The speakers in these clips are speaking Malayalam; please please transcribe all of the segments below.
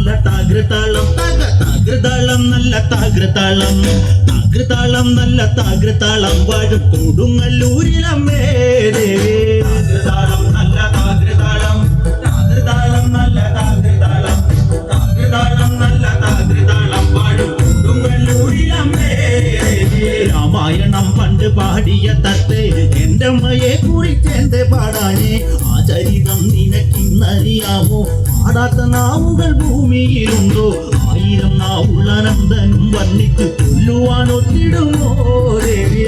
നല്ല താഗ്രതാളം താഗ്രതാളം നല്ല താഗ്രതാളം താഗ്രതാളം നല്ല താഗ്രതാളം വഴുക്കോടുങ്ങല്ലൂരിലമ്മേ താഗ്രതാളം നല്ല താഗ്രതാളം താഗ്രതാളം നല്ല താഗ്രതാളം താഗ്രതാളം നല്ല താഗ്രതാളം വഴുക്കോടുങ്ങല്ലൂരിലമ്മേ രാമായണം പണ്ട് പാടിയ തത്തെ എന്റെ അമ്മയെ കുറിച്ച് എന്റെ പാടാനേ. ആ ചരിതം നിനക്കിന്നറിയാമോ? ஆடாத நாவுகள் பூமியில் உண்டோ ஆயிரம் நாவுள்ள நந்தனும் வர்ணித்து கொல்லுவான் ஒத்திடுமோ தேவி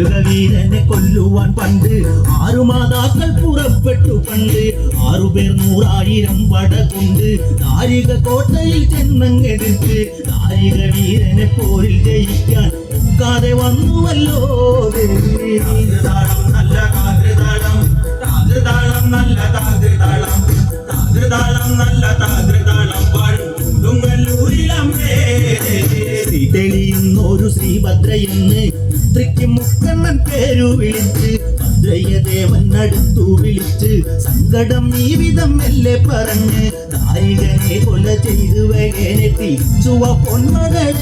ആയുധ വീരനെ കൊല്ലുവാൻ പണ്ട് ആറു മാതാക്കൾ പുറപ്പെട്ടു പണ്ട്. ആറുപേർ നൂറായിരം വടകൊണ്ട്. നാരിക കോട്ടയിൽ ചെന്നങ്ങെടുത്ത് നാരിക വീരനെ പോരിൽ ജയിക്കാൻ ഒക്കാതെ വന്നുവല്ലോ താകൃതാളം നല്ല താകൃതാളം താകൃതാളം നല്ല താകൃതാളം താകൃതാളം നല്ല താകൃതാളം പാടും തെളിയുന്നൊരു ശ്രീഭദ്രയെന്ന് പുത്രിക്ക് മുക്കണ്ണൻ പേരു വിളിച്ച് ഭദ്രയദേവൻ അടുത്തു വിളിച്ച് സങ്കടം വിധം മെല്ലെ പറഞ്ഞ് നായികനെ കൊല ചെയ്തു വേഗനെ തിരിച്ചുവ പൊന്മകളെ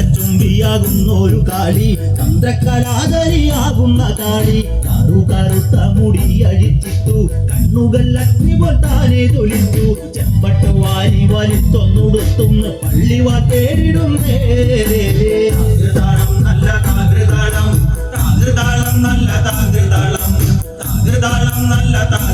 അമ്പരച്ചുംബിയാകുന്ന ഒരു കാളി ചന്ദ്രകലാധരിയാകുന്ന കാളി. കറു കറുത്ത മുടി അഴിച്ചിട്ടു കണ്ണുകൾ അഗ്നി പോൽ താനെ തൊളിച്ചു ചെമ്പട്ട വാരി വലിത്തൊന്നുടുത്തുന്ന് പള്ളി വാട്ടേരിടുന്നേ നല്ല താകൃതാളം താകൃതാളം നല്ല താകൃതാളം താകൃതാളം നല്ല താകൃതാളം